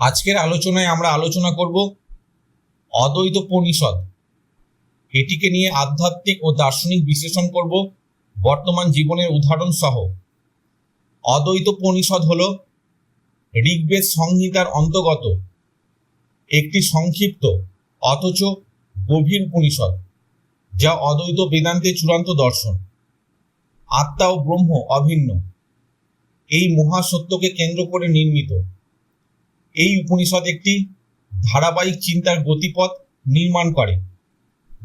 আজকের আলোচনায় আমরা আলোচনা করব অদ্বৈত পরিষদ। এটিকে নিয়ে আধ্যাত্মিক ও দার্শনিক বিশ্লেষণ করব বর্তমান জীবনের উদাহরণ সহ। অদ্বৈত পরিষদ হল ঋগ্বেদ সংহিতার অন্তর্গত একটি সংক্ষিপ্ত অথচ গভীর উপনিষদ যা অদ্বৈত বেদান্তের চূড়ান্ত দর্শন। আত্মা ও ব্রহ্ম অভিন্ন। এই মহাসত্যকে কেন্দ্র করে নির্মিত। এই উপনিষদ একটি ধারাবাহিক চিন্তার গতিপথ নির্মাণ করে,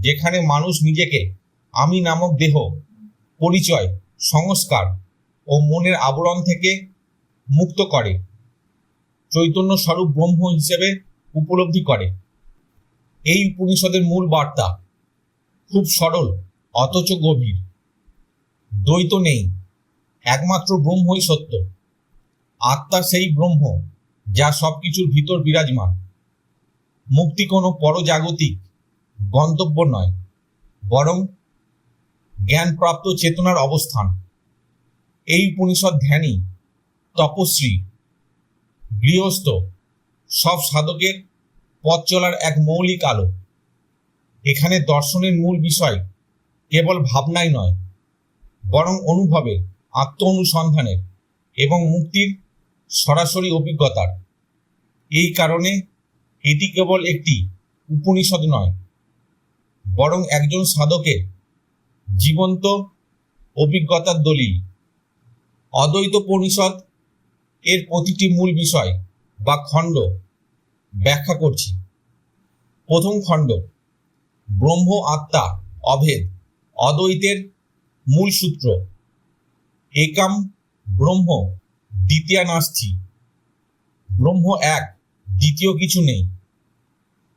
যেখানে মানুষ নিজেকে আমি নামক দেহ, পরিচয়, সংস্কার ও মনের আবরণ থেকে মুক্ত করে, চৈতন্য স্বরূপ ব্রহ্ম হিসেবে উপলব্ধি করে। এই উপনিষদের মূল বার্তা খুব সরল, অথচ গভীর। দ্বৈত নেই, একমাত্র ব্রহ্মই সত্য। আত্মা সেই ব্রহ্ম যা সবকিছুর ভিতর বিরাজমান। মুক্তি কোনো পরজাগতিক গন্তব্য নয়, বরং জ্ঞানপ্রাপ্ত চেতনার অবস্থান। এই উপনিষদ ধ্যানী তপস্বী, গৃহস্থ, সব সাধকের পথ চলার এক মৌলিক আলো। এখানে দর্শনের মূল বিষয় কেবল ভাবনাই নয়, বরং অনুভবের আত্ম অনুসন্ধানের এবং মুক্তির সরাসরি অভিজ্ঞতার। এই কারণে এটি কেবল একটি উপনিষদ নয়, বরং একজন সাধকের জীবন্ত অভিজ্ঞতার দলিল। অদ্বৈত পরিষদ এর প্রতিটি মূল বিষয় বা খণ্ড ব্যাখ্যা করছি। প্রথম খণ্ড, ব্রহ্ম, আত্মা, অভেদ, অদ্বৈতের মূল সূত্র। একাম ব্রহ্ম দ্বিতীয় নাস্তি। ব্রহ্ম এক, দ্বিতীয় কিছু নেই।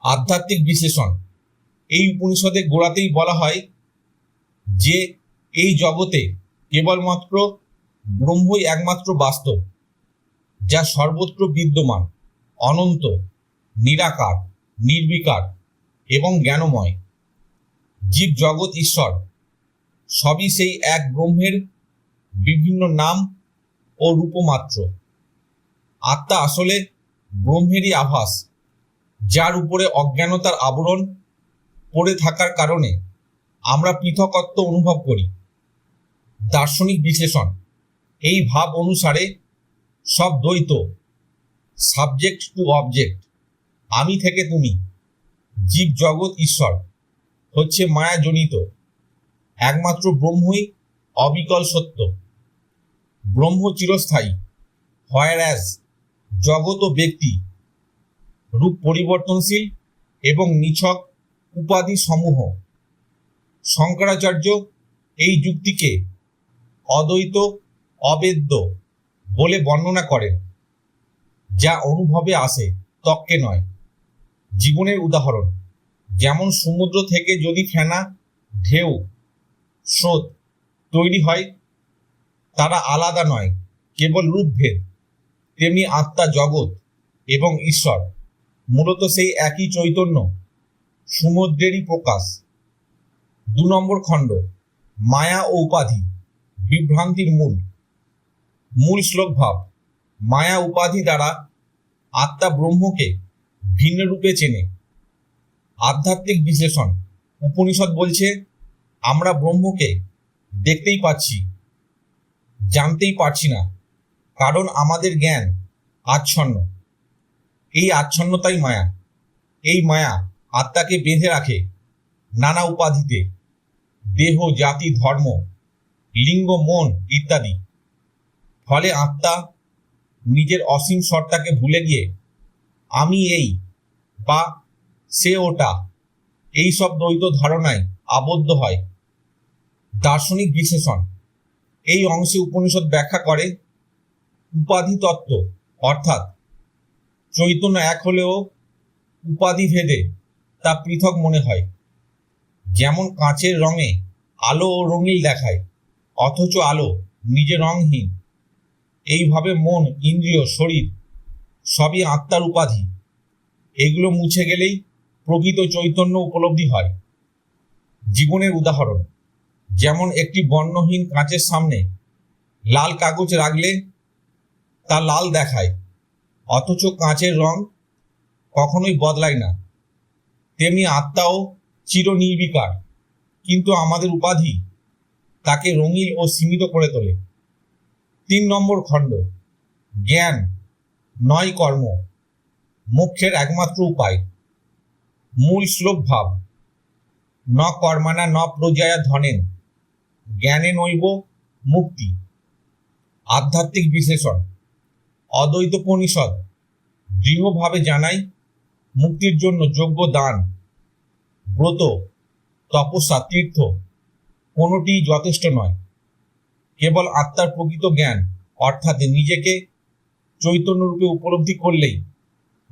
আধ্যাত্মিক বিশ্লেষণ। এই উপনিষদে গোড়াতেই বলা হয় যে এই জগতে কেবলমাত্র ব্রহ্মই একমাত্র বাস্তব, যা সর্বত্র বিদ্যমান, অনন্ত, নিরাকার, নির্বিকার এবং জ্ঞানময়। জীব জগৎ ঈশ্বর, সবই সেই এক ব্রহ্মের বিভিন্ন নাম ও রূপমাত্র আত্মা আসলে ব্রহ্মেরই আভাস, যার উপরে অজ্ঞানতার আবরণ পড়ে থাকার কারণে আমরা পৃথকত্ব অনুভব করি। দার্শনিক বিশ্লেষণ, এই ভাব অনুসারে সব দ্বৈত সাবজেক্ট টু অবজেক্ট আমি থেকে তুমি, জীব জগৎ ঈশ্বর, হচ্ছে মায়াজনিত, একমাত্র ব্রহ্মই অবিকল সত্য। ব্রহ্ম চিরস্থায়ী হয়ার জগৎ ও ব্যক্তি, রূপ পরিবর্তনশীল এবং নিছক উপাধি সমূহ। শঙ্করাচার্য এই যুক্তিকে অদ্বৈত, অবেদ্য বলে বর্ণনা করেন, যা অনুভবে আসে তক্কে নয়। জীবনের উদাহরণ, যেমন সমুদ্র থেকে যদি ফেনা, ঢেউ, স্রোত তৈরি হয় তারা আলাদা নয়, কেবল রূপভেদ, তেমনি আত্মা জগৎ এবং ঈশ্বর। মূলত সেই একই চৈতন্য, সমুদ্রেরই প্রকাশ। দু নম্বর খণ্ড, মায়া ও উপাধি, বিভ্রান্তির মূল। মূল শ্লোক ভাব, মায়া উপাধি দ্বারা আত্মা ব্রহ্মকে ভিন্ন রূপে চেনে। আধ্যাত্মিক বিশ্লেষণ, উপনিষদ বলছে, আমরা ব্রহ্মকে দেখতেই পাচ্ছি। জানতেই পারছি না। কারণ আমাদের জ্ঞান আচ্ছন্ন। এই আচ্ছন্নতাই মায়া। এই মায়া আত্মাকে বেঁধে রাখে নানা উপাধিতে। দেহ, জাতি, ধর্ম, লিঙ্গ, মন ইত্যাদি। ফলে আত্মা নিজের অসীম সত্তাকে ভুলে গিয়ে আমি এই বা সে ওটা, এই সব দ্বৈত ধারণায় আবদ্ধ হয়। দার্শনিক বিশ্লেষণ। এই অংশে উপনিষদ ব্যাখ্যা করে উপাধি তত্ত্ব, অর্থাৎ চৈতন্য এক হলেও উপাধি ভেদে তা পৃথক মনে হয়। যেমন কাঁচের রঙে আলো ও রঙিল দেখায়, অথচ আলো নিজে রংহীন এইভাবে মন, ইন্দ্রিয়, শরীর সবই আত্মার উপাধি। এগুলো মুছে গেলেই প্রকৃত চৈতন্য উপলব্ধি হয়। জীবনের উদাহরণ। যেমন একটি বর্ণহীন কাঁচের সামনে লাল কাগজ রাখলে তা লাল দেখায়, অথচ কাঁচের রং কখনোই বদলায় না। তেমনি আত্মাও চিরনির্বিকার, কিন্তু আমাদের উপাধি তাকে রঙিন ও সীমিত করে তোলে। তিন নম্বর খণ্ড, জ্ঞান নয় কর্ম, মোক্ষের একমাত্র উপায়। মূল শ্লোক ভাব, ন কর্মানা ন প্রজায়া ধনেন। জ্ঞানে নৈব, মুক্তি। আধ্যাত্মিক বিশ্লেষণ, অদ্বৈত উপনিষদ, দৃঢ়ভাবে জানাই মুক্তির জন্য যোগ্য দান, ব্রত, তপস্যা, তীর্থ, কোনোটিই যথেষ্ট নয়। কেবল আত্মার প্রকৃত জ্ঞান, অর্থাৎ নিজেকে চৈতন্যরূপে উপলব্ধি করলেই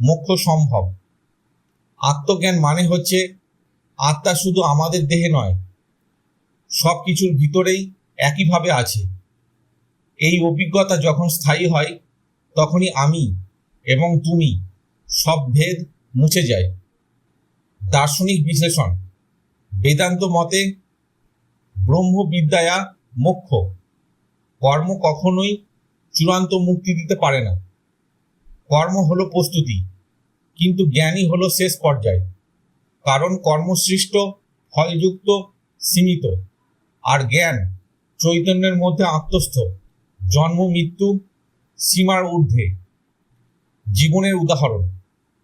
মোক্ষ সম্ভব। আত্মজ্ঞান মানে হচ্ছে, আত্মা শুধু আমাদের দেহে নয় সব কিছুর ভিতরেই একইভাবে আছে। এই অভিজ্ঞতা যখন স্থায়ী হয়, তখনই আমি এবং তুমি সব ভেদ মুছে যায়। দার্শনিক বিশ্লেষণ। বেদান্ত মতে ব্রহ্মবিদ্যায়া মোক্ষ। কর্ম কখনোই চূড়ান্ত মুক্তি দিতে পারে না। কর্ম হলো প্রস্তুতি, কিন্তু জ্ঞানই হলো শেষ পর্যায়। কারণ কর্মসৃষ্ট, ফলযুক্ত, সীমিত। আর জ্ঞান চৈতন্যের মধ্যে আত্মস্থ। জন্ম, মৃত্যু, সীমার ঊর্ধ্বে। জীবনের উদাহরণ,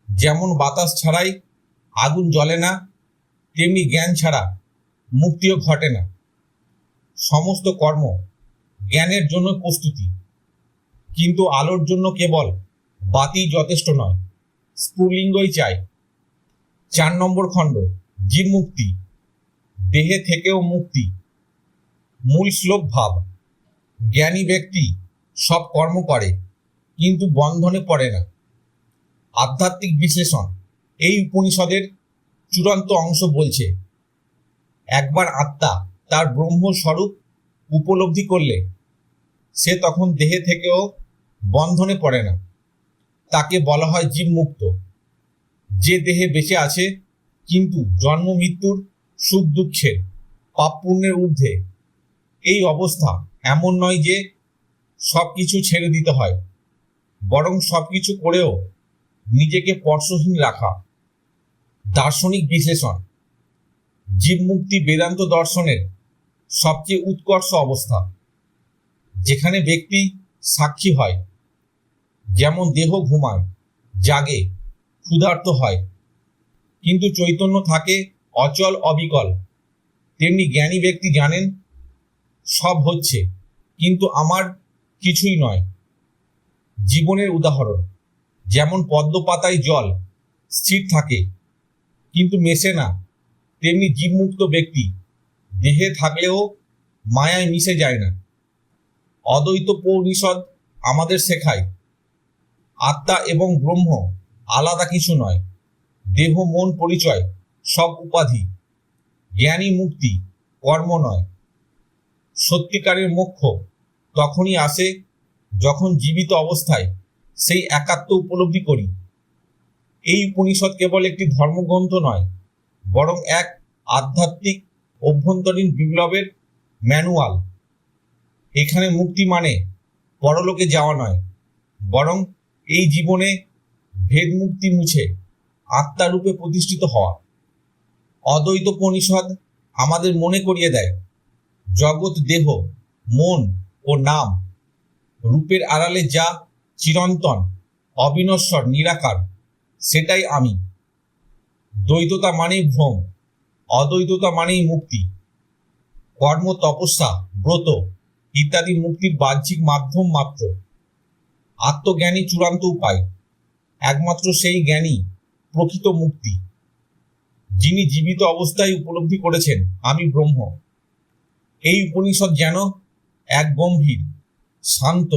যেমন বাতাস ছাড়াই আগুন জ্বলে না, তেমনি জ্ঞান ছাড়া মুক্তিও ঘটে না। সমস্ত কর্ম জ্ঞানের জন্য প্রস্তুতি, কিন্তু আলোর জন্য কেবল বাতি যথেষ্ট নয়, স্ফুলিঙ্গই চাই। চার নম্বর খণ্ড জীব মুক্তি দেহে থেকেও মুক্তি। মূল শ্লোক ভাব। জ্ঞানী ব্যক্তি সব কর্ম করে, কিন্তু বন্ধনে পড়ে না। আধ্যাত্মিক বিশ্লেষণ এই উপনিষদের চূড়ান্ত অংশ বলছে। একবার আত্মা তার ব্রহ্ম স্বরূপ উপলব্ধি করলে, সে তখন দেহে থেকেও বন্ধনে পড়ে না। তাকে বলা হয় জীব মুক্ত যে দেহে বেঁচে আছে, কিন্তু জন্ম মৃত্যুর সুখ দুঃখের পাপ পুণ্যের ঊর্ধ্বে এই অবস্থা এমন নয় যে সব কিছু ছেড়ে দিতে হয়। বরং সব কিছু করেও নিজেকে স্পর্শহীন রাখা, দার্শনিক বিশ্লেষণ, জীবমুক্তি বেদান্ত দর্শনের সবচেয়ে উৎকর্ষ অবস্থা, যেখানে ব্যক্তি সাক্ষী হয়, যেমন দেহ ঘুমায়, জাগে, ক্ষুধার্ত হয়। কিন্তু চৈতন্য থাকে অচল অবিকল। তেমনি জ্ঞানী ব্যক্তি জানেন সব হচ্ছে, কিন্তু আমার কিছুই নয়। জীবনের উদাহরণ, যেমন পদ্ম পাতায় জল, স্থির থাকে, কিন্তু মেশে না। তেমনি জীবমুক্ত ব্যক্তি, দেহে থাকলেও মায়ায় মিশে যায় না। অদ্বৈত পৌনিষদ আমাদের শেখায়, আত্মা এবং ব্রহ্ম আলাদা কিছু নয়, দেহ, মন, পরিচয়, সব উপাধি। জ্ঞানী মুক্তি কর্ম নয়। সত্যিকারের মোক্ষ তখনই আসে যখন জীবিত অবস্থায় সেই একাত্ম উপলব্ধি করি। এই উপনিষদ কেবল একটি ধর্মগ্রন্থ নয়, বরং এক আধ্যাত্মিক অভ্যন্তরীণ বিপ্লবের ম্যানুয়াল। এখানে মুক্তি মানে পরলোকে যাওয়া নয়, বরং এই জীবনে ভেদ মুক্তি মুছে আত্মারূপে প্রতিষ্ঠিত হওয়া। অদ্বৈত উপনিষদ আমাদের মনে করিয়ে দেয় জগৎ দেহ, মন ও নাম। রূপের আড়ালে যা চিরন্তন, অবিনশ্বর, নিরাকার, সেটাই আমি। দ্বৈততা মানেই ভ্রম, অদ্বৈততা মানেই মুক্তি। কর্ম, তপস্যা, ব্রত ইত্যাদি মুক্তির বাহ্যিক মাধ্যম মাত্র। আত্মজ্ঞানী চূড়ান্ত উপায়, একমাত্র সেই জ্ঞানী প্রকৃত মুক্তি। যিনি জীবিত অবস্থায় উপলব্ধি করেছেন, আমি ব্রহ্ম। এই উপনিষদ যেন এক গম্ভীর, শান্ত,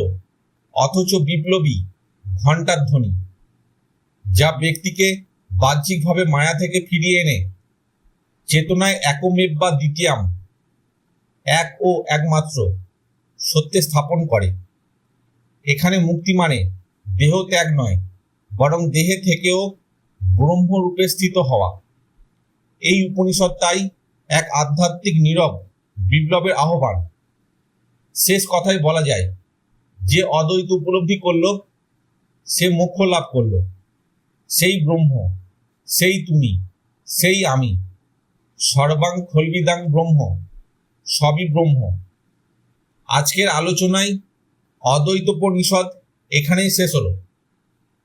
অথচ বিপ্লবী ঘণ্টার ধ্বনি, যা ব্যক্তিকে বাহ্যিকভাবে মায়া থেকে ফিরিয়ে এনে চেতনায় একমেব বা দ্বিতীয়াম, এক ও একমাত্র সত্যে স্থাপন করে। এখানে মুক্তি মানে দেহ ত্যাগ নয়, বরং দেহে থেকেও ব্রহ্মরূপে স্থিত হওয়া। এই উপনিষদ তাই এক আধ্যাত্মিক নীরব বিপ্লবের আহ্বান। শেষ কথায় বলা যায়, যে অদ্বৈত উপলব্ধি করল, সে মোক্ষ লাভ করল। সেই ব্রহ্ম, সেই তুমি, সেই আমি, সর্বাং খলবিদাং ব্রহ্ম, সবই ব্রহ্ম। আজকের আলোচনায় অদ্বৈতোপনিষদ এখানেই শেষ হলো।